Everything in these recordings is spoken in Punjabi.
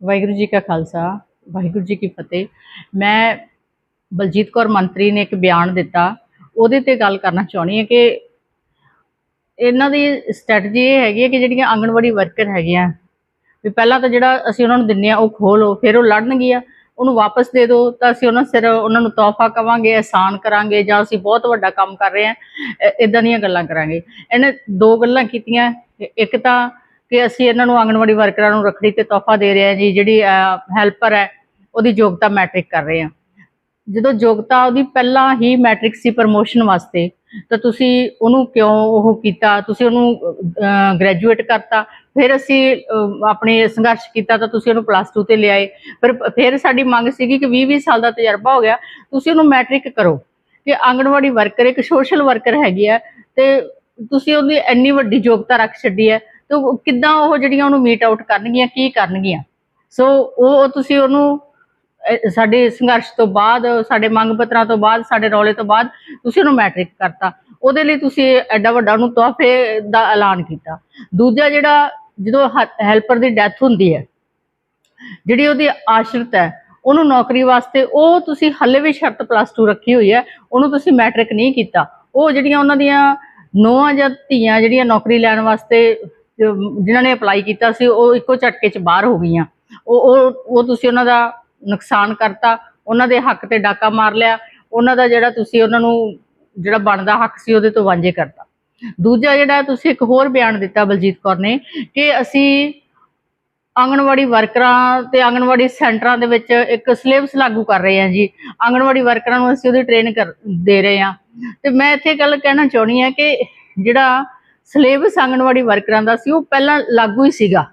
ਵਾਹਿਗੁਰੂ ਜੀ ਕਾ ਖਾਲਸਾ, ਵਾਹਿਗੁਰੂ ਜੀ ਕੀ ਫਤਿਹ। ਮੈਂ ਬਲਜੀਤ ਕੌਰ ਮੰਤਰੀ ਨੇ ਇੱਕ ਬਿਆਨ ਦਿੱਤਾ, ਉਹਦੇ ਤੇ ਗੱਲ ਕਰਨਾ ਚਾਹੁੰਦੀ ਹਾਂ ਕਿ ਇਹਨਾਂ ਦੀ ਸਟ੍ਰੈਟਜੀ ਇਹ ਹੈਗੀ ਹੈ ਕਿ ਜਿਹੜੀਆਂ ਆਂਗਣਵਾੜੀ ਵਰਕਰ ਹੈਗੀਆਂ, ਵੀ ਪਹਿਲਾਂ ਤਾਂ ਜਿਹੜਾ ਅਸੀਂ ਉਹਨਾਂ ਨੂੰ ਦਿੰਨੇ ਆ ਉਹ ਖੋਲੋ ਫਿਰ ਉਹ ਲੜਨਗੀਆਂ ਉਹਨੂੰ ਵਾਪਸ ਦੇ ਦਿਓ, ਤਾਂ ਅਸੀਂ ਉਹਨਾਂ ਸਿਰ ਉਹਨਾਂ ਨੂੰ ਤੋਹਫਾ ਕਵਾਂਗੇ, ਅਹਿਸਾਨ ਕਰਾਂਗੇ, ਜਾਂ ਅਸੀਂ ਬਹੁਤ ਵੱਡਾ ਕੰਮ ਕਰ ਰਹੇ ਹਾਂ ਇਦਾਂ ਦੀਆਂ ਗੱਲਾਂ ਕਰਾਂਗੇ। ਇਹਨੇ ਦੋ ਗੱਲਾਂ ਕੀਤੀਆਂ, ਇੱਕ ਤਾਂ ਕਿ ਅਸੀਂ ਇਹਨਾਂ ਨੂੰ ਆਂਗਣਵਾੜੀ ਵਰਕਰਾਂ ਨੂੰ ਰੱਖੜੀ ਤੇ ਤੋਹਫਾ ਦੇ ਰਹੇ ਹਾਂ ਜੀ, ਜਿਹੜੀ ਹੈਲਪਰ ਹੈ, ਉਹਦੀ ਯੋਗਤਾ ਮੈਟ੍ਰਿਕ ਕਰ ਰਹੇ ਹਾਂ। ਜਦੋਂ ਯੋਗਤਾ ਉਹਦੀ ਪਹਿਲਾਂ ਹੀ ਮੈਟ੍ਰਿਕ ਸੀ ਪ੍ਰਮੋਸ਼ਨ ਵਾਸਤੇ, ਤਾਂ ਤੁਸੀਂ ਉਹਨੂੰ ਕਿਉਂ ਉਹ ਕੀਤਾ? ਤੁਸੀਂ ਉਹਨੂੰ ਗ੍ਰੈਜੂਏਟ ਕਰਤਾ, ਫਿਰ ਅਸੀਂ ਆਪਣੇ ਸੰਘਰਸ਼ ਕੀਤਾ, ਤਾਂ ਤੁਸੀਂ ਉਹਨੂੰ ਪਲੱਸ 2 ਤੇ ਲਿਆਏ। ਫਿਰ ਫਿਰ ਸਾਡੀ ਮੰਗ ਸੀਗੀ ਕਿ 20 20 ਸਾਲ ਦਾ ਤਜਰਬਾ ਹੋ ਗਿਆ, ਤੁਸੀਂ ਉਹਨੂੰ ਮੈਟ੍ਰਿਕ ਕਰੋ। ਕਿ ਆਂਗਣਵਾੜੀ ਵਰਕਰ ਇੱਕ ਸੋਸ਼ਲ ਵਰਕਰ ਹੈਗੀ ਹੈ, ਤੇ ਤੁਸੀਂ ਉਹਦੀ ਇੰਨੀ ਵੱਡੀ ਯੋਗਤਾ ਰੱਖ ਛੱਡੀ ਹੈ ਤੇ ਕਿੱਦਾਂ ਉਹ ਜਿਹੜੀਆਂ ਉਹਨੂੰ ਮੀਟ ਆਊਟ ਕਰਨਗੀਆਂ, ਕੀ ਕਰਨਗੀਆਂ? ਸੋ ਉਹ ਤੁਸੀਂ ਉਹਨੂੰ ਸਾਡੇ ਸੰਘਰਸ਼ ਤੋਂ ਬਾਅਦ, ਸਾਡੇ ਮੰਗ ਪੱਤਰਾਂ ਤੋਂ ਬਾਅਦ, ਸਾਡੇ ਰੌਲੇ ਤੋਂ ਬਾਅਦ ਤੁਸੀਂ ਉਹਨੂੰ ਮੈਟ੍ਰਿਕ ਕਰਤਾ। ਉਹਦੇ ਲਈ ਤੁਸੀਂ ਐਡਾ ਵੱਡਾ ਉਹਨੂੰ ਤੋਹਫੇ ਦਾ ਐਲਾਨ ਕੀਤਾ। ਦੂਜਾ ਜਿਹੜਾ ਜਦੋਂ ਹੈਲਪਰ ਦੀ ਡੈਥ ਹੁੰਦੀ ਹੈ, ਜਿਹੜੀ ਉਹਦੀ ਆਸ਼ਰਿਤ ਹੈ, ਉਹਨੂੰ ਨੌਕਰੀ ਵਾਸਤੇ ਉਹ ਤੁਸੀਂ ਹੱਲੇ ਵੀ ਸ਼ਰਤ ਪਲੱਸ 2 ਰੱਖੀ ਹੋਈ ਹੈ, ਉਹਨੂੰ ਤੁਸੀਂ ਮੈਟ੍ਰਿਕ ਨਹੀਂ ਕੀਤਾ। ਉਹ ਜਿਹੜੀਆਂ ਉਹਨਾਂ ਦੀਆਂ ਨੌਆਂ ਜਾਂ ਧੀਆਂ ਜਿਹੜੀਆਂ ਨੌਕਰੀ ਲੈਣ ਵਾਸਤੇ ਜਿਨ੍ਹਾਂ ਨੇ ਅਪਲਾਈ ਕੀਤਾ ਸੀ, ਉਹ ਇੱਕੋ ਝਟਕੇ 'ਚ ਬਾਹਰ ਹੋ ਗਈਆਂ। ਉਹ ਉਹ ਤੁਸੀਂ ਉਹਨਾਂ ਦਾ ਨੁਕਸਾਨ ਕਰਤਾ, ਉਹਨਾਂ ਦੇ ਹੱਕ ਤੇ ਡਾਕਾ ਮਾਰ ਲਿਆ, ਉਹਨਾਂ ਦਾ ਜਿਹੜਾ ਤੁਸੀਂ ਉਹਨਾਂ ਨੂੰ, ਜਿਹੜਾ ਬਣਦਾ ਹੱਕ ਸੀ ਉਹਦੇ ਤੋਂ ਵਾਂਝੇ ਕਰਤਾ। ਦੂਜਾ ਜਿਹੜਾ ਤੁਸੀਂ ਇੱਕ ਹੋਰ ਬਿਆਨ ਦਿੱਤਾ ਬਲਜੀਤ ਕੌਰ ਨੇ ਕਿ ਅਸੀਂ ਆਂਗਣਵਾੜੀ ਵਰਕਰਾਂ ਤੇ ਆਂਗਣਵਾੜੀ ਸੈਂਟਰਾਂ ਦੇ ਵਿੱਚ ਇੱਕ ਸਿਲੇਬਸ ਲਾਗੂ ਕਰ ਰਹੇ ਹਾਂ ਜੀ। ਆਂਗਣਵਾੜੀ ਵਰਕਰਾਂ ਨੂੰ ਅਸੀਂ ਉਹਦੀ ਟ੍ਰੇਨ ਕਰ, ਦੇ ਰਹੇ ਹਾਂ। ਤੇ ਮੈਂ ਇੱਥੇ ਗੱਲ ਕਹਿਣਾ ਚਾਹੁੰਦੀ ਹਾਂ ਕਿ ਜਿਹੜਾ ਸਿਲੇਬਸ ਆਂਗਣਵਾੜੀ ਵਰਕਰਾਂ ਦਾ ਸੀ, ਉਹ ਪਹਿਲਾਂ ਲਾਗੂ ਹੀ ਸੀਗਾ।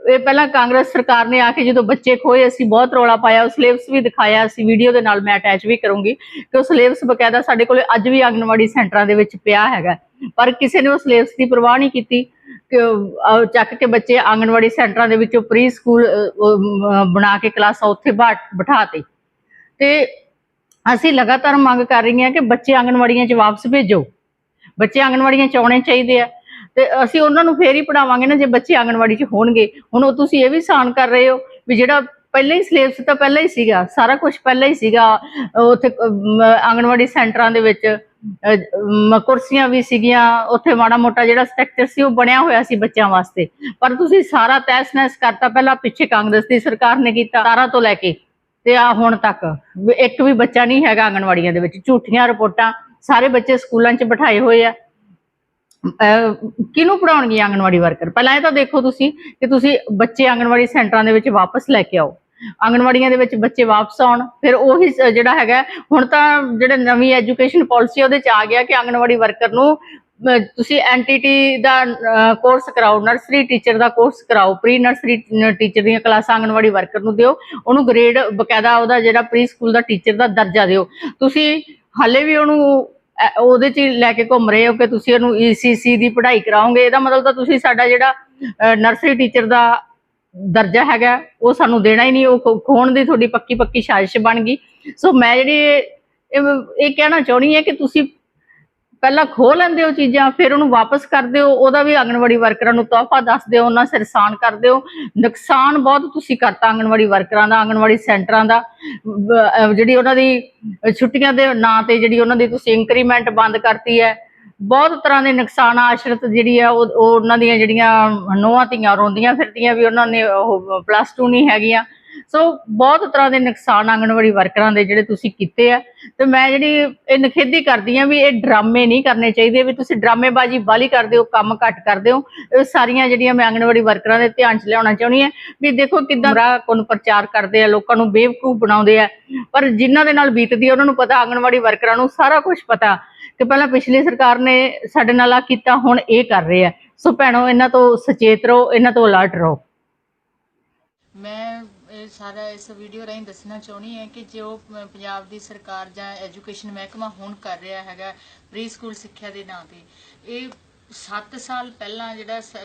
ਇਹ ਪਹਿਲਾਂ ਕਾਂਗਰਸ ਸਰਕਾਰ ਨੇ ਆ ਕੇ ਜਦੋਂ ਬੱਚੇ ਖੋਏ, ਅਸੀਂ ਬਹੁਤ ਰੌਲਾ ਪਾਇਆ, ਉਹ ਸਿਲੇਬਸ ਵੀ ਦਿਖਾਇਆ, ਅਸੀਂ ਵੀਡੀਓ ਦੇ ਨਾਲ ਮੈਂ ਅਟੈਚ ਵੀ ਕਰੂੰਗੀ ਕਿ ਉਹ ਸਿਲੇਬਸ ਬਕਾਇਦਾ ਸਾਡੇ ਕੋਲੇ ਅੱਜ ਵੀ ਆਂਗਣਵਾੜੀ ਸੈਂਟਰਾਂ ਦੇ ਵਿੱਚ ਪਿਆ ਹੈਗਾ। ਪਰ ਕਿਸੇ ਨੇ ਉਹ ਸਿਲੇਬਸ ਦੀ ਪਰਵਾਹ ਨਹੀਂ ਕੀਤੀ ਕਿ ਚੱਕ ਕੇ ਬੱਚੇ ਆਂਗਣਵਾੜੀ ਸੈਂਟਰਾਂ ਦੇ ਵਿੱਚੋਂ ਪ੍ਰੀ ਸਕੂਲ ਬਣਾ ਕੇ ਕਲਾਸਾਂ ਉੱਥੇ ਬਾ- ਬਿਠਾਤੇ ਤੇ। ਅਸੀਂ ਲਗਾਤਾਰ ਮੰਗ ਕਰ ਰਹੀ ਹਾਂ ਕਿ ਬੱਚੇ ਆਂਗਣਵਾੜੀਆਂ 'ਚ ਵਾਪਸ ਭੇਜੋ। ਬੱਚੇ ਆਂਗਣਵਾੜੀਆਂ 'ਚ ਆਉਣੇ ਚਾਹੀਦੇ ਆ। ਤੇ ਅਸੀਂ ਉਹਨਾਂ ਨੂੰ ਫੇਰ ਹੀ ਪੜਾਵਾਂਗੇ ਨਾ ਜੇ ਬੱਚੇ ਆਂਗਣਵਾੜੀ 'ਚ ਹੋਣਗੇ। ਹੁਣ ਉਹ ਤੁਸੀਂ ਇਹ ਵੀ ਸਾਨ ਕਰ ਰਹੇ ਹੋ ਵੀ ਜਿਹੜਾ ਪਹਿਲਾਂ ਹੀ ਸਿਲੇਬਸ ਤਾਂ ਪਹਿਲਾਂ ਹੀ ਸੀਗਾ, ਸਾਰਾ ਕੁਝ ਪਹਿਲਾਂ ਹੀ ਸੀਗਾ ਉੱਥੇ ਆਂਗਣਵਾੜੀ ਸੈਂਟਰਾਂ ਦੇ ਵਿੱਚ ਕੁਰਸੀਆਂ ਵੀ ਸੀਗੀਆਂ, ਉੱਥੇ ਮਾੜਾ ਮੋਟਾ ਜਿਹੜਾ ਸਟਰਕਚਰ ਸੀ ਉਹ ਬਣਿਆ ਹੋਇਆ ਸੀ ਬੱਚਿਆਂ ਵਾਸਤੇ। ਪਰ ਤੁਸੀਂ ਸਾਰਾ ਤੈਸ ਨਹਿਸ ਕਰਤਾ, ਪਹਿਲਾਂ ਪਿੱਛੇ ਕਾਂਗਰਸ ਦੀ ਸਰਕਾਰ ਨੇ ਕੀਤਾ, ਸਾਰਾ ਤੋਂ ਲੈ ਕੇ, ਤੇ ਆ ਹੁਣ ਤੱਕ ਇੱਕ ਵੀ ਬੱਚਾ ਨਹੀਂ ਹੈਗਾ ਆਂਗਣਵਾੜੀਆਂ ਦੇ ਵਿੱਚ। ਝੂਠੀਆਂ ਰਿਪੋਰਟਾਂ ਸਾਰੇ ਬੱਚੇ ਸਕੂਲਾਂ 'ਚ ਬਿਠਾਏ ਹੋਏ ਆ। ਕਿਹਨੂੰ ਪੜਾਉਣਗੇ ਆਂਗਣਵਾੜੀ ਵਰਕਰ? ਪਹਿਲਾਂ ਇਹ ਤਾਂ ਦੇਖੋ ਤੁਸੀਂ ਕਿ ਤੁਸੀਂ ਬੱਚੇ ਆਂਗਣਵਾੜੀ ਸੈਂਟਰਾਂ ਦੇ ਵਿੱਚ ਵਾਪਸ ਲੈ ਕੇ ਆਓ। ਆਂਗਣਵਾੜੀਆਂ ਦੇ ਵਿੱਚ ਬੱਚੇ ਵਾਪਸ ਆਉਣ ਫਿਰ ਉਹੀ ਜਿਹੜਾ ਹੈਗਾ ਹੁਣ ਤਾਂ ਜਿਹੜੇ ਨਵੀਂ ਐਜੂਕੇਸ਼ਨ ਪਾਲਿਸੀ ਉਹਦੇ ਚ ਆ ਗਿਆ ਕਿ ਆਂਗਣਵਾੜੀ ਵਰਕਰ ਨੂੰ ਅਹ, ਤੁਸੀਂ ਐਨਟੀਟੀ ਦਾ ਕੋਰਸ ਕਰਾਓ ਨਰਸਰੀ ਟੀਚਰ ਦਾ ਕੋਰਸ ਕਰਾਓ ਪ੍ਰੀ ਨਰਸਰੀ ਟੀਚਰ ਦੀਆਂ ਕਲਾਸਾਂ ਆਂਗਣਵਾੜੀ ਵਰਕਰ ਨੂੰ ਦਿਓ ਉਹਨੂੰ ਗ੍ਰੇਡ ਬਕਾਇਦਾ ਉਹਦਾ ਜਿਹੜਾ ਪ੍ਰੀ ਸਕੂਲ ਦਾ ਟੀਚਰ ਦਾ ਦਰਜਾ ਦਿਓ। ਤੁਸੀਂ ਹਾਲੇ ਵੀ ਉਹਨੂੰ ਅਹ ਉਹਦੇ ਚ ਹੀ ਲੈ ਕੇ ਘੁੰਮ ਰਹੇ ਹੋ ਕਿ ਤੁਸੀਂ ਉਹਨੂੰ ECC ਦੀ ਪੜ੍ਹਾਈ ਕਰਾਓਗੇ? ਇਹਦਾ ਮਤਲਬ ਤਾਂ ਤੁਸੀਂ ਸਾਡਾ ਜਿਹੜਾ ਨਰਸਰੀ ਟੀਚਰ ਦਾ ਦਰਜਾ ਹੈਗਾ, ਉਹ ਸਾਨੂੰ ਦੇਣਾ ਹੀ ਨਹੀਂ, ਉਹ ਖੋ- ਖੋਹਣ ਦੀ ਤੁਹਾਡੀ ਪੱਕੀ ਪੱਕੀ ਸਾਜ਼ਿਸ਼ ਬਣ ਗਈ। ਸੋ ਮੈਂ ਜਿਹੜੀ ਇਹ ਇਹ ਕਹਿਣਾ ਚਾਹੁੰਦੀ ਹਾਂ ਕਿ ਤੁਸੀਂ ਪਹਿਲਾਂ ਖੋਹ ਲੈਂਦੇ ਹੋ ਚੀਜ਼ਾਂ, ਫਿਰ ਉਹਨੂੰ ਵਾਪਸ ਕਰ ਦਿਓ ਉਹਦਾ ਵੀ ਆਂਗਣਵਾੜੀ ਵਰਕਰਾਂ ਨੂੰ ਤੋਹਫਾ ਦੱਸ ਦਿਓ ਉਹਨਾਂ ਸਿਰਸਾਨ ਕਰ ਦਿਓ ਨੁਕਸਾਨ ਬਹੁਤ ਤੁਸੀਂ ਕਰਤਾ ਆਂਗਣਵਾੜੀ ਵਰਕਰਾਂ ਦਾ, ਆਂਗਣਵਾੜੀ ਸੈਂਟਰਾਂ ਦਾ। ਜਿਹੜੀ ਉਹਨਾਂ ਦੀ ਛੁੱਟੀਆਂ ਦੇ ਨਾਂ ਤੇ ਜਿਹੜੀ ਉਹਨਾਂ ਦੀ ਤੁਸੀਂ ਇੰਕਰੀਮੈਂਟ ਬੰਦ ਕਰਤੀ ਹੈ, ਬਹੁਤ ਤਰ੍ਹਾਂ ਦੇ ਨੁਕਸਾਨ ਆਸ਼ਰਤ ਜਿਹੜੀ ਆ ਉਹ ਉਹ ਉਹਨਾਂ ਦੀਆਂ ਜਿਹੜੀਆਂ ਨੋਹਾਂ ਧੀਆਂ ਰੋਂਦੀਆਂ ਫਿਰਦੀਆਂ ਵੀ ਉਹਨਾਂ ਨੇ ਉਹ ਪਲੱਸ 2 ਨਹੀਂ ਹੈਗੀਆਂ। ਸੋ ਬਹੁਤ ਤਰ੍ਹਾਂ ਦੇ ਨੁਕਸਾਨ ਆਂਗਣਵਾੜੀ ਵਰਕਰਾਂ ਦੇ ਜਿਹੜੇ ਤੁਸੀਂ ਕੀਤੇ ਆ। ਤੇ ਮੈਂ ਜਿਹੜੀ ਇਹ ਨਖੇਦੀ ਕਰਦੀ ਆ ਵੀ ਇਹ ਡਰਾਮੇ ਨਹੀਂ ਕਰਨੇ ਚਾਹੀਦੇ, ਵੀ ਤੁਸੀਂ ਡਰਾਮੇਬਾਜ਼ੀ ਬਾਲੀ ਕਰਦੇ ਹੋ, ਕੰਮ ਘੱਟ ਕਰਦੇ ਹੋ। ਇਹ ਸਾਰੀਆਂ ਜਿਹੜੀਆਂ ਮੈਂ ਆਂਗਣਵਾੜੀ ਵਰਕਰਾਂ ਦੇ ਧਿਆਨ 'ਚ ਲਿਆਉਣਾ ਚਾਹੁੰਦੀ ਆ ਵੀ ਦੇਖੋ ਕਿਦਾਂ ਰਾਹ ਪ੍ਰਚਾਰ ਕਰਦੇ ਆ, ਲੋਕਾਂ ਨੂੰ ਬੇਵਕੂਫ ਬਣਾਉਂਦੇ ਆ। ਪਰ ਜਿਨ੍ਹਾਂ ਦੇ ਨਾਲ ਬੀਤਦੀ ਉਹਨਾਂ ਨੂੰ ਪਤਾ, ਆਂਗਣਵਾੜੀ ਵਰਕਰਾਂ ਨੂੰ ਸਾਰਾ ਕੁਝ ਪਤਾ ਕਿ ਪਹਿਲਾਂ ਪਿਛਲੀ ਸਰਕਾਰ ਨੇ ਸਾਡੇ ਨਾਲ ਆ ਕੀਤਾ, ਹੁਣ ਇਹ ਕਰ ਰਹੇ ਆ। ਸੋ ਭੈਣੋ, ਇਹਨਾਂ ਤੋਂ ਸੁਚੇਤ ਰਹੋ, ਇਹਨਾਂ ਤੋਂ ਅਲਰਟ ਰਹੋ। ਮੈਂ ਸਾਰਾ ਇਸ ਵੀਡੀਓ ਰਾਹੀਂ ਦੱਸਣਾ ਚਾਹੁੰਦੀ ਹਾਂ ਕਿ ਜੋ ਪੰਜਾਬ ਦੀ ਸਰਕਾਰ ਜਾਂ ਐਜੂਕੇਸ਼ਨ ਮਹਿਕਮਾ ਹੁਣ ਕਰ ਰਿਹਾ ਹੈਗਾ ਪ੍ਰੀ ਸਕੂਲ ਸਿੱਖਿਆ ਦੇ ਨਾਂ ਤੇ। ਇਹ 7 ਸਾਲ ਪਹਿਲਾਂ ਜਿਹੜਾ ਸ-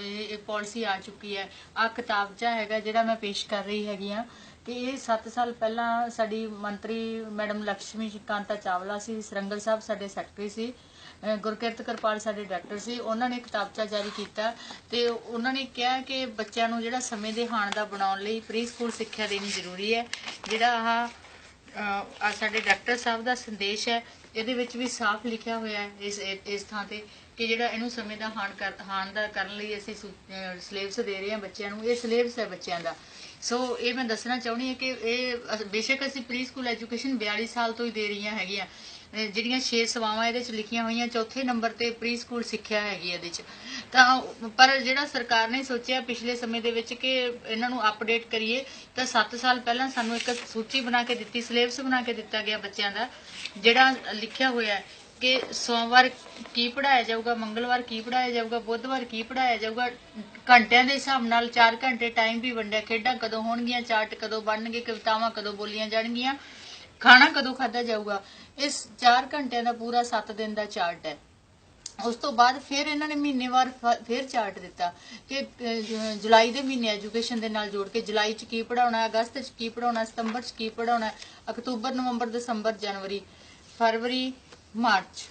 ਇਹ ਪਾਲਿਸੀ ਆ ਚੁੱਕੀ ਹੈ। ਆ ਕਿਤਾਬਚਾ ਹੈਗਾ ਜਿਹੜਾ ਮੈਂ ਪੇਸ਼ ਕਰ ਰਹੀ ਹੈਗੀ ਆ ਕਿ ਇਹ 7 ਸਾਲ ਪਹਿਲਾਂ ਸਾਡੀ ਮੰਤਰੀ ਮੈਡਮ ਲక్ష్ਮੀ ਕਾਂਤਾ ਚਾਵਲਾ ਸੀ, ਸਰੰਗਲ ਸਾਹਿਬ ਸਾਡੇ ਸੈਕਟਰੀ ਸੀ ਗੁਰਕਿਰਤ ਕਿਰਪਾਲ ਸਾਡੇ ਡਾਇਰੈਕਟਰ ਸੀ, ਉਹਨਾਂ ਨੇ ਕਿਤਾਬਚਾ ਜਾਰੀ ਕੀਤਾ ਤੇ ਉਹਨਾਂ ਨੇ ਕਿਹਾ ਕਿ ਬੱਚਿਆਂ ਨੂੰ ਜਿਹੜਾ ਸਮੇਂ ਦੇ ਹਾਣ ਦਾ ਬਣਾਉਣ ਲਈ ਪ੍ਰੀ ਸਕੂਲ ਸਿੱਖਿਆ ਦੇਣੀ ਜ਼ਰੂਰੀ ਹੈ। ਜਿਹੜਾ ਆਹ ਆ ਸਾਡੇ ਡਾਕਟਰ ਸਾਹਿਬ ਦਾ ਸੰਦੇਸ਼ ਹੈ, ਇਹਦੇ ਵਿੱਚ ਵੀ ਸਾਫ਼ ਲਿਖਿਆ ਹੋਇਆ ਹੈ ਇਸ ਇਸ ਥਾਂ ਤੇ ਕਿ ਜਿਹੜਾ ਇਹਨੂੰ ਸਮੇਂ ਦਾ ਹਾਨ ਕਰ ਹਾਨ ਦਾ ਕਰਨ ਲਈ ਅਸੀਂ ਸਿਲੇਬਸ ਦੇ ਰਹੇ ਹਾਂ ਬੱਚਿਆਂ ਨੂੰ, ਇਹ ਸਿਲੇਬਸ ਹੈ ਬੱਚਿਆਂ ਦਾ। ਸੋ ਇਹ ਮੈਂ ਦੱਸਣਾ ਚਾਹੁੰਦੀ ਹਾਂ ਕਿ ਇਹ ਬੇਸ਼ੱਕ ਅਸੀਂ ਪ੍ਰੀ ਸਕੂਲ ਐਜੂਕੇਸ਼ਨ 42 ਸਾਲ ਤੋਂ ਹੀ ਦੇ ਰਹੀਆਂ ਹੈਗੀਆਂ। ਜਿਹੜੀਆਂ 6 ਸੇਵਾਵਾਂ ਇਹਦੇ ਚ ਲਿਖੀਆਂ ਹੋਈਆਂ, ਚੌਥੇ ਨੰਬਰ ਤੇ ਪ੍ਰੀ ਸਕੂਲ ਸਿੱਖਿਆ ਹੈਗੀ ਇਹਦੇ ਚ। ਤਾਂ, ਪਰ ਜਿਹੜਾ ਸਰਕਾਰ ਨੇ ਸੋਚਿਆ ਪਿਛਲੇ ਸਮੇਂ ਦੇ ਵਿੱਚ ਕਿ ਇਹਨਾਂ ਨੂੰ ਅਪਡੇਟ ਕਰੀਏ, ਤਾਂ 7 ਸਾਲ ਪਹਿਲਾਂ ਸਾਨੂੰ ਇੱਕ ਸੂਚੀ ਬਣਾ ਕੇ ਦਿੱਤੀ, ਸਿਲੇਬਸ ਬਣਾ ਕੇ ਦਿੱਤਾ ਗਿਆ ਬੱਚਿਆਂ ਦਾ, ਜਿਹੜਾ ਲਿਖਿਆ ਹੋਇਆ ਕਿ ਸੋਮਵਾਰ ਕੀ ਪੜਾਇਆ ਜਾਊਗਾ, ਮੰਗਲਵਾਰ ਕੀ ਪੜਾਇਆ ਜਾਊਗਾ, ਬੁੱਧਵਾਰ ਕੀ ਪੜਾਇਆ ਜਾਊਗਾ, ਘੰਟਿਆਂ ਦੇ ਹਿਸਾਬ ਨਾਲ 4 ਘੰਟੇ ਟਾਈਮ ਵੀ ਵੰਡਿਆ। ਖੇਡਾਂ ਕਦੋਂ ਹੋਣਗੀਆਂ, ਚਾਰਟ ਕਦੋਂ ਬਣਨਗੇ, ਕਵਿਤਾਵਾਂ ਕਦੋਂ ਬੋਲੀਆਂ ਜਾਣਗੀਆਂ, ਖਾਣਾ ਕਦੋਂ ਖਾਧਾ ਜਾਊਗਾ। ਇਸ 4 ਘੰਟਿਆਂ ਦਾ ਪੂਰਾ 7 ਦਿਨ ਦਾ ਚਾਰਟ ਹੈ। ਉਸ ਤੋਂ ਬਾਅਦ ਫਿਰ ਇਹਨਾਂ ਨੇ ਮਹੀਨੇਵਾਰ ਫਿਰ ਚਾਰਟ ਦਿੱਤਾ ਕਿ ਜੁਲਾਈ ਦੇ ਮਹੀਨੇ ਐਜੂਕੇਸ਼ਨ ਦੇ ਨਾਲ ਜੋੜ ਕੇ ਜੁਲਾਈ ਚ ਕੀ ਪੜਾਉਣਾ ਅਗਸਤ ਚ ਕੀ ਪੜਾਉਣਾ ਸਤੰਬਰ ਚ ਕੀ ਪੜਾਉਣਾ ਅਕਤੂਬਰ, ਨਵੰਬਰ, ਦਸੰਬਰ, ਜਨਵਰੀ, ਫਰਵਰੀ ਮਾਰਚ।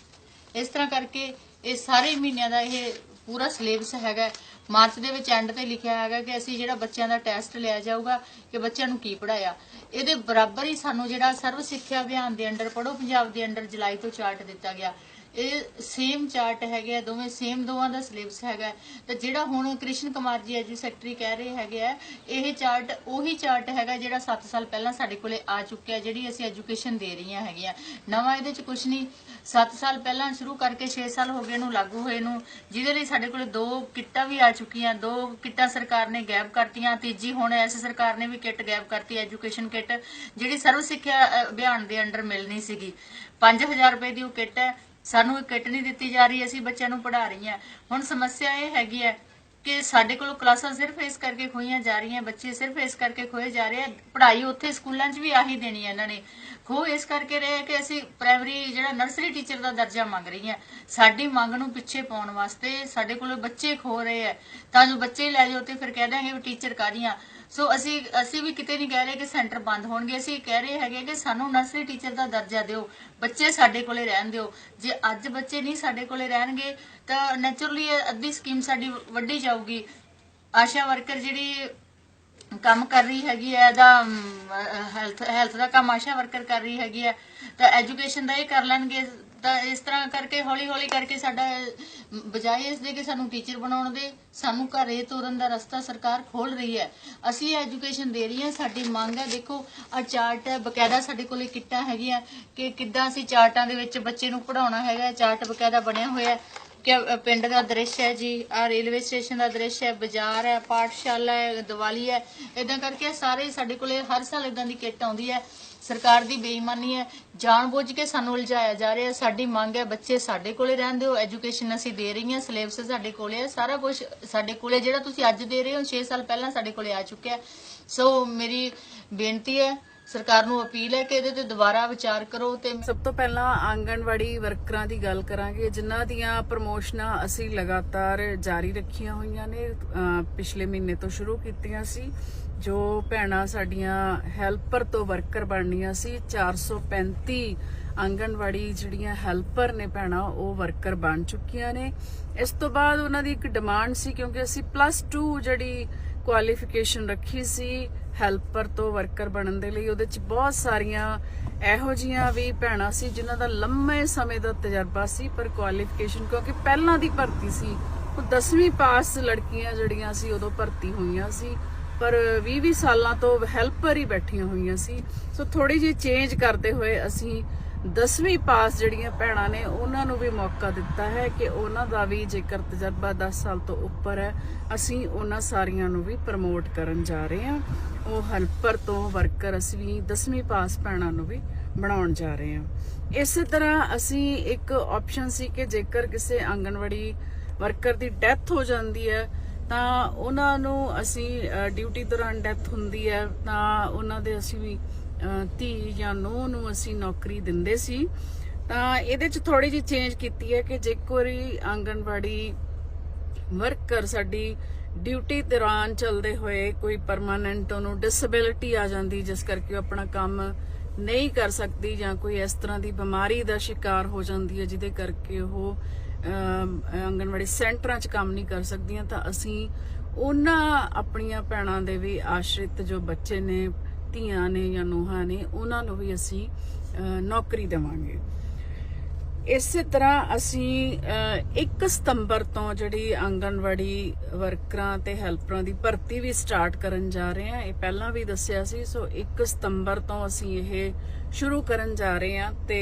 ਇਸ ਤਰ੍ਹਾਂ ਕਰਕੇ ਇਹ ਸਾਰੇ ਮਹੀਨਿਆਂ ਦਾ ਇਹ ਪੂਰਾ ਸਿਲੇਬਸ ਹੈਗਾ। ਮਾਰਚ ਦੇ ਵਿੱਚ ਐਂਡ ਤੇ ਲਿਖਿਆ ਹੈਗਾ ਕਿ ਅਸੀਂ ਜਿਹੜਾ ਬੱਚਿਆਂ ਦਾ ਟੈਸਟ ਲਿਆ ਜਾਊਗਾ ਕਿ ਬੱਚਿਆਂ ਨੂੰ ਕੀ ਪੜਾਇਆ ਇਹਦੇ ਬਰਾਬਰ ਹੀ ਸਾਨੂੰ ਜਿਹੜਾ ਸਰਵ ਸਿੱਖਿਆ ਅਭਿਆਨ ਦੇ ਅੰਡਰ ਪੜੋ ਪੰਜਾਬ ਦੇ ਅੰਡਰ ਜੁਲਾਈ ਤੋਂ ਚਾਰਟ ਦਿੱਤਾ ਗਿਆ। ਇਹ ਸੇਮ ਚਾਰਟ ਹੈਗੇ ਆ, ਦੋਵੇਂ ਸੇਮ ਦੋਵਾਂ ਦਾ ਸਿਲੇਬਸ ਹੈਗਾ ਹੈ। ਤੇ ਜਿਹੜਾ ਹੁਣ ਕ੍ਰਿਸ਼ਨ ਕੁਮਾਰ ਜੀ ਐਜੂ ਸੈਕਟਰੀ ਕਹਿ ਰਹੇ ਹੈਗੇ ਆ, ਇਹ ਚਾਰਟ ਉਹੀ ਚਾਰਟ ਹੈਗਾ ਜਿਹੜਾ 7 ਸਾਲ ਪਹਿਲਾਂ ਸਾਡੇ ਕੋਲੇ ਆ ਚੁੱਕਿਆ, ਜਿਹੜੀ ਅਸੀਂ ਐਜੂਕੇਸ਼ਨ ਦੇ ਰਹੀਆਂ ਹੈਗੀਆਂ। ਨਵਾਂ ਇਹਦੇ ਚ ਕੁਝ ਨਹੀਂ। 7 ਸਾਲ ਪਹਿਲਾਂ ਸ਼ੁਰੂ ਕਰਕੇ 6 ਸਾਲ ਹੋ ਗਏ ਨੂੰ ਲਾਗੂ ਹੋਏ ਨੂੰ। ਜਿਹਦੇ ਲਈ ਸਾਡੇ ਕੋਲੇ ਦੋ ਕਿੱਟਾਂ ਵੀ ਆ ਚੁੱਕੀਆਂ, ਦੋ ਕਿੱਟਾਂ ਸਰਕਾਰ ਨੇ ਗੈਪ ਕਰਤੀਆਂ, ਤੀਜੀ ਹੁਣ ਐਸ ਸਰਕਾਰ ਨੇ ਵੀ ਕਿੱਟ ਗੈਪ ਕਰਤੀ ਐਜੂਕੇਸ਼ਨ ਕਿੱਟ, ਜਿਹੜੀ ਸਰਵ ਸਿੱਖਿਆ ਅਭਿਆਨ ਦੇ ਅੰਡਰ ਮਿਲਣੀ ਸੀਗੀ। 5000 ਰੁਪਏ ਦੀ ਉਹ ਕਿੱਟ ਹੈ। ਸਾਨੂੰ ਇਹ ਕਿੱਟ ਨਹੀਂ ਦਿੱਤੀ ਜਾ ਰਹੀ, ਅਸੀਂ ਬੱਚਿਆਂ ਨੂੰ ਪੜ੍ਹਾ ਰਹੀਆਂ। ਹੁਣ ਸਮੱਸਿਆ ਇਹ ਹੈਗੀ ਹੈ ਕਿ ਸਾਡੇ ਕੋਲੋਂ ਕਲਾਸਾਂ ਸਿਰਫ ਇਸ ਕਰਕੇ ਖੋਈਆਂ ਜਾ ਰਹੀਆਂ, ਬੱਚੇ ਸਿਰਫ ਇਸ ਕਰਕੇ ਖੋਏ ਜਾ ਰਹੇ ਆ, ਪੜ੍ਹਾਈ ਉੱਥੇ ਸਕੂਲਾਂ 'ਚ ਵੀ ਆਹੀ ਦੇਣੀ ਹੈ ਇਹਨਾਂ ਨੇ। ਖੋ ਇਸ ਕਰਕੇ ਰਹੇ ਕਿ ਅਸੀਂ ਪ੍ਰਾਇਮਰੀ ਜਿਹੜਾ ਨਰਸਰੀ ਟੀਚਰ ਦਾ ਦਰਜਾ ਮੰਗ ਰਹੀਆਂ ਸਾਡੀ ਮੰਗ ਨੂੰ ਪਿੱਛੇ ਪਾਉਣ ਵਾਸਤੇ ਸਾਡੇ ਕੋਲੋਂ ਬੱਚੇ ਖੋ ਰਹੇ ਆ। ਤਾਂ ਜੋ ਬੱਚੇ ਲੈ ਜਾਓ ਤੇ ਫਿਰ ਕਹਿ ਦਾਂਗੇ ਵੀ ਟੀਚਰ ਕਾਹਦੀਆਂ। ਸੋ ਅਸੀਂ ਅਸੀਂ ਵੀ ਕਿਤੇ ਨਹੀਂ ਕਹਿ ਰਹੇ ਕਿ ਸੈਂਟਰ ਬੰਦ ਹੋਣਗੇ। ਅਸੀਂ ਕਹਿ ਰਹੇ ਹੈਗੇ ਕਿ ਸਾਨੂੰ ਨਰਸਰੀ ਟੀਚਰ ਦਾ ਦਰਜਾ ਦਿਓ। ਬੱਚੇ ਸਾਡੇ ਕੋਲੇ ਰਹਿਣ ਦਿਓ। ਜੇ ਅੱਜ ਬੱਚੇ ਨਹੀਂ ਸਾਡੇ ਕੋਲੇ ਰਹਿਣਗੇ, ਤਾਂ ਨੇਚਰਲੀ ਅੱਧੀ ਸਕੀਮ ਸਾਡੀ ਵੱਡੀ ਜਾਊਗੀ। ਆਸ਼ਾ ਵਰਕਰ ਜਿਹੜੀ ਕੰਮ ਕਰ ਰਹੀ ਹੈਗੀ ਹੈ, ਇਹਦਾ ਹੈਲਥ ਹੈਲਥ ਦਾ ਕੰਮ ਆਸ਼ਾ ਵਰਕਰ ਕਰ ਰਹੀ ਹੈਗੀ ਹੈ, ਤਾਂ ਐਜੂਕੇਸ਼ਨ ਦਾ ਇਹ ਕਰ ਲੈਣਗੇ, ਤਾਂ ਇਸ ਤਰ੍ਹਾਂ ਕਰਕੇ ਹੌਲੀ ਹੌਲੀ ਕਰਕੇ ਸਾਡਾ ਬਜਾਏ ਇਸ ਦੇ ਕਿ ਸਾਨੂੰ ਟੀਚਰ ਬਣਾਉਣ ਦੇ, ਸਾਨੂੰ ਘਰੇ ਤੋਰਨ ਦਾ ਰਸਤਾ ਸਰਕਾਰ ਖੋਲ ਰਹੀ ਹੈ। ਅਸੀਂ ਐਜੂਕੇਸ਼ਨ ਦੇ ਰਹੀ ਹਾਂ, ਸਾਡੀ ਮੰਗ ਹੈ, ਦੇਖੋ ਆ ਚਾਰਟ ਹੈ ਬਕਾਇਦਾ ਸਾਡੇ ਕੋਲੇ ਕਿੱਟਾਂ ਹੈਗੀਆਂ, ਕਿ ਕਿੱਦਾਂ ਅਸੀਂ ਚਾਰਟਾਂ ਦੇ ਵਿੱਚ ਬੱਚੇ ਨੂੰ ਪੜਾਉਣਾ ਹੈਗਾ, ਚਾਰਟ ਬਕਾਇਦਾ ਬਣਿਆ ਹੋਇਆ ਪਿੰਡ ਦਾ ਦ੍ਰਿਸ਼ ਹੈ ਜੀ ਆ ਰੇਲਵੇ ਸਟੇਸ਼ਨ ਦਾ ਦ੍ਰਿਸ਼ ਹੈ, ਬਾਜ਼ਾਰ ਹੈ, ਪਾਠਸ਼ਾਲਾ ਹੈ, ਦੀਵਾਲੀ ਹੈ ਇਦਾਂ ਕਰਕੇ ਸਾਰੇ ਸਾਡੇ ਕੋਲੇ ਹਰ ਸਾਲ ਇਦਾਂ ਦੀ ਕਿੱਟ ਆਉਂਦੀ ਹੈ, ਸਰਕਾਰ ਦੀ ਬੇਈਮਾਨੀ ਹੈ, ਜਾਣਬੁੱਝ ਕੇ ਸਾਨੂੰ ਉਲਝਾਇਆ ਜਾ ਰਿਹਾ ਸਾਡੀ ਮੰਗ ਹੈ ਬੱਚੇ ਸਾਡੇ ਕੋਲੇ ਰਹਿੰਦੇ ਹੋ ਐਜੂਕੇਸ਼ਨ ਅਸੀਂ ਦੇ ਰਹੀ ਹਾਂ ਸਿਲੇਬਸ ਸਾਡੇ ਕੋਲੇ ਹੈ, ਸਾਰਾ ਕੁਝ ਸਾਡੇ ਕੋਲੇ, ਜਿਹੜਾ ਤੁਸੀਂ ਅੱਜ ਦੇ ਰਹੇ ਹੋ 6 ਸਾਲ ਪਹਿਲਾਂ ਸਾਡੇ ਕੋਲੇ ਆ ਚੁੱਕਿਆ ਸੋ ਮੇਰੀ ਬੇਨਤੀ ਹੈ ਸਰਕਾਰ ਨੂੰ ਅਪੀਲ ਹੈ ਕਿ ਇਹਦੇ ਤੇ ਦੁਬਾਰਾ ਵਿਚਾਰ ਕਰੋ ਤੇ ਸਭ ਤੋਂ ਪਹਿਲਾਂ ਆਂਗਣਵਾੜੀ ਵਰਕਰਾਂ ਦੀ ਗੱਲ ਕਰਾਂਗੇ, ਜਿਨ੍ਹਾਂ ਦੀਆਂ ਪ੍ਰਮੋਸ਼ਨਾਂ ਅਸੀਂ ਲਗਾਤਾਰ ਜਾਰੀ ਰੱਖੀਆਂ ਹੋਈਆਂ ਨੇ ਪਿਛਲੇ ਮਹੀਨੇ ਤੋਂ ਸ਼ੁਰੂ ਕੀਤੀਆਂ ਸੀ, ਜੋ ਭੈਣਾਂ ਸਾਡੀਆਂ ਹੈਲਪਰ ਤੋਂ ਵਰਕਰ ਬਣਨੀਆਂ ਸੀ 435 ਆਂਗਣਵਾੜੀ ਜਿਹੜੀਆਂ ਹੈਲਪਰ ਨੇ ਭੈਣਾਂ, ਉਹ ਵਰਕਰ ਬਣ ਚੁੱਕੀਆਂ ਨੇ। ਇਸ ਤੋਂ ਬਾਅਦ ਉਹਨਾਂ ਦੀ ਇੱਕ ਡਿਮਾਂਡ ਸੀ, ਕਿਉਂਕਿ ਅਸੀਂ ਪਲੱਸ 2 ਜਿਹੜੀ ਕੁਆਲੀਫਿਕੇਸ਼ਨ ਰੱਖੀ ਸੀ ਹੈਲਪਰ ਤੋਂ ਵਰਕਰ ਬਣਨ ਦੇ ਲਈ, ਉਹਦੇ ਚ ਬਹੁਤ ਸਾਰੀਆਂ ਇਹੋ ਜੀਆਂ ਵੀ ਭੈਣਾਂ ਸੀ ਜਿਨ੍ਹਾਂ ਦਾ ਲੰਮੇ ਸਮੇਂ ਦਾ ਤਜਰਬਾ ਸੀ ਪਰ ਕੁਆਲੀਫਿਕੇਸ਼ਨ ਕਿਉਂਕਿ ਪਹਿਲਾਂ ਦੀ ਭਰਤੀ ਸੀ, ਉਹ 10ਵੀਂ ਪਾਸ ਲੜਕੀਆਂ ਜਿਹੜੀਆਂ ਸੀ ਉਦੋਂ ਭਰਤੀ ਹੋਈਆਂ ਸੀ, ਪਰ 20-20 ਸਾਲਾਂ ਤੋਂ ਹੈਲਪਰ ਹੀ ਬੈਠੀਆਂ ਹੋਈਆਂ ਸੀ। ਸੋ ਥੋੜੀ ਜਿਹੀ ਚੇਂਜ ਕਰਦੇ ਹੋਏ ਅਸੀਂ 10ਵੀਂ ਪਾਸ ਜਿਹੜੀਆਂ ਭੈਣਾਂ ਨੇ, ਉਹਨਾਂ ਨੂੰ ਵੀ ਮੌਕਾ ਦਿੱਤਾ ਹੈ ਕਿ ਉਹਨਾਂ ਦਾ ਵੀ ਜੇਕਰ ਤਜਰਬਾ 10 ਸਾਲ ਤੋਂ ਉੱਪਰ ਹੈ, ਅਸੀਂ ਉਹਨਾਂ ਸਾਰੀਆਂ ਨੂੰ ਵੀ ਪ੍ਰਮੋਟ ਕਰਨ ਜਾ ਰਹੇ ਹਾਂ। ਉਹ ਹੈਲਪਰ ਤੋਂ ਵਰਕਰ ਅਸੀਂ ਵੀ 10ਵੀਂ ਪਾਸ ਭੈਣਾਂ ਨੂੰ ਵੀ ਬਣਾਉਣ ਜਾ ਰਹੇ ਹਾਂ। ਇਸੇ ਤਰ੍ਹਾਂ ਅਸੀਂ ਇੱਕ ਆਪਸ਼ਨ ਸੀ ਕਿ ਜੇਕਰ ਕਿਸੇ ਆਂਗਣਵਾੜੀ ਵਰਕਰ ਦੀ ਡੈਥ ਹੋ ਜਾਂਦੀ ਹੈ, ਤਾਂ ਉਹਨਾਂ ਨੂੰ ਅਸੀਂ ਡਿਊਟੀ ਦੌਰਾਨ ਡੈਥ ਹੁੰਦੀ ਹੈ, ਤਾਂ ਉਹਨਾਂ ਦੇ ਅਸੀਂ ਵੀ ਧੀ ਜਾਂ ਨੂੰਹ ਨੂੰ ਅਸੀਂ ਨੌਕਰੀ ਦਿੰਦੇ ਸੀ, ਤਾਂ ਇਹਦੇ ਚ ਥੋੜੀ ਜਿਹੀ ਚੇਂਜ ਕੀਤੀ ਹੈ ਕਿ ਜੇ ਕੋਈ ਆਂਗਣਵਾੜੀ ਵਰਕਰ ਸਾਡੀ ਡਿਊਟੀ ਦੌਰਾਨ ਚਲਦੇ ਹੋਏ ਕੋਈ ਪਰਮਾਨੈਂਟ ਉਹਨੂੰ ਡਿਸੇਬਿਲਿਟੀ ਆ ਜਾਂਦੀ, ਜਿਸ ਕਰਕੇ ਉਹ ਆਪਣਾ ਕੰਮ ਨਹੀਂ ਕਰ ਸਕਦੀ ਜਾਂ ਕੋਈ ਇਸ ਤਰ੍ਹਾਂ ਦੀ ਬਿਮਾਰੀ ਦਾ ਸ਼ਿਕਾਰ ਹੋ ਜਾਂਦੀ ਹੈ, ਜਿਹਦੇ ਕਰਕੇ ਉਹ ਆਂਗਣਵਾੜੀ ਸੈਂਟਰਾਂ 'ਚ ਕੰਮ ਨਹੀਂ ਕਰ ਸਕਦੀਆਂ, ਤਾਂ ਅਸੀਂ ਉਹਨਾਂ ਆਪਣੀਆਂ ਭੈਣਾਂ ਦੇ ਵੀ ਆਸ਼ਰਿਤ ਜੋ ਬੱਚੇ ਨੇ ਧੀਆਂ ਨੇ ਜਾਂ ਨੂਹਾਂ ਨੇ ਉਹਨਾਂ ਨੂੰ ਵੀ ਅਸੀਂ ਨੌਕਰੀ ਦੇਵਾਂਗੇ। ਇਸੇ ਤਰ੍ਹਾਂ ਅਸੀਂ ਅ, 1 ਸਤੰਬਰ ਤੋਂ ਜਿਹੜੀ ਆਂਗਣਵਾੜੀ ਵਰਕਰਾਂ ਤੇ ਹੈਲਪਰਾਂ ਦੀ ਭਰਤੀ ਵੀ ਸਟਾਰਟ ਕਰਨ ਜਾ ਰਹੇ ਹਾਂ। ਇਹ ਪਹਿਲਾਂ ਵੀ ਦੱਸਿਆ ਸੀ ਸੋ 1 ਸਤੰਬਰ ਤੋਂ ਅਸੀਂ ਇਹ ਸ਼ੁਰੂ ਕਰਨ ਜਾ ਰਹੇ ਹਾਂ ਤੇ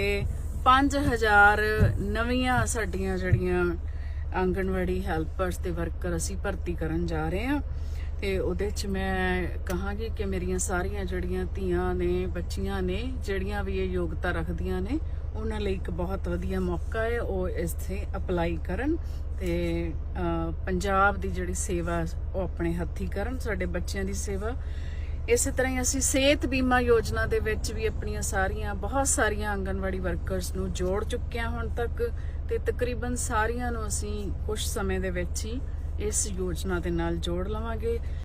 5000 ਨਵੀਆਂ ਸਾਡੀਆਂ ਜਿਹੜੀਆਂ ਆਂਗਣਵਾੜੀ ਹੈਲਪਰਸ ਤੇ ਵਰਕਰ ਅਸੀਂ ਭਰਤੀ ਕਰਨ ਜਾ ਰਹੇ ਹਾਂ। ਤੇ ਉਹਦੇ ਚ ਮੈਂ ਕਹਾਂਗੀ ਕਿ ਮੇਰੀਆਂ ਸਾਰੀਆਂ ਜਿਹੜੀਆਂ ਧੀਆਂ ਨੇ, ਬੱਚੀਆਂ ਨੇ, ਜਿਹੜੀਆਂ ਵੀ ਇਹ ਯੋਗਤਾ ਰੱਖਦੀਆਂ ਨੇ, ਉਹਨਾਂ ਲਈ ਇੱਕ ਬਹੁਤ ਵਧੀਆ ਮੌਕਾ ਹੈ ਉਹ ਇਸ ਅਪਲਾਈ ਕਰਨ ਤੇ ਪੰਜਾਬ ਦੀ ਜਿਹੜੀ ਸੇਵਾ ਉਹ ਆਪਣੇ ਹੱਥੀ ਕਰਨ, ਸਾਡੇ ਬੱਚਿਆਂ ਦੀ ਸੇਵਾ। ਇਸੇ ਤਰ੍ਹਾਂ ਹੀ ਅਸੀਂ ਸਿਹਤ ਬੀਮਾ ਯੋਜਨਾ ਦੇ ਵਿੱਚ ਵੀ ਆਪਣੀਆਂ ਸਾਰੀਆਂ, ਬਹੁਤ ਸਾਰੀਆਂ ਆਂਗਨਵਾੜੀ ਵਰਕਰਸ ਨੂੰ ਜੋੜ ਚੁੱਕੇ ਹਾਂ ਹੁਣ ਤੱਕ ਤੇ ਤਕਰੀਬਨ ਸਾਰੀਆਂ ਨੂੰ ਅਸੀਂ ਕੁਝ ਸਮੇਂ ਦੇ ਵਿੱਚ ਹੀ ਇਸ ਯੋਜਨਾ ਦੇ ਨਾਲ ਜੋੜ ਲਵਾਂਗੇ।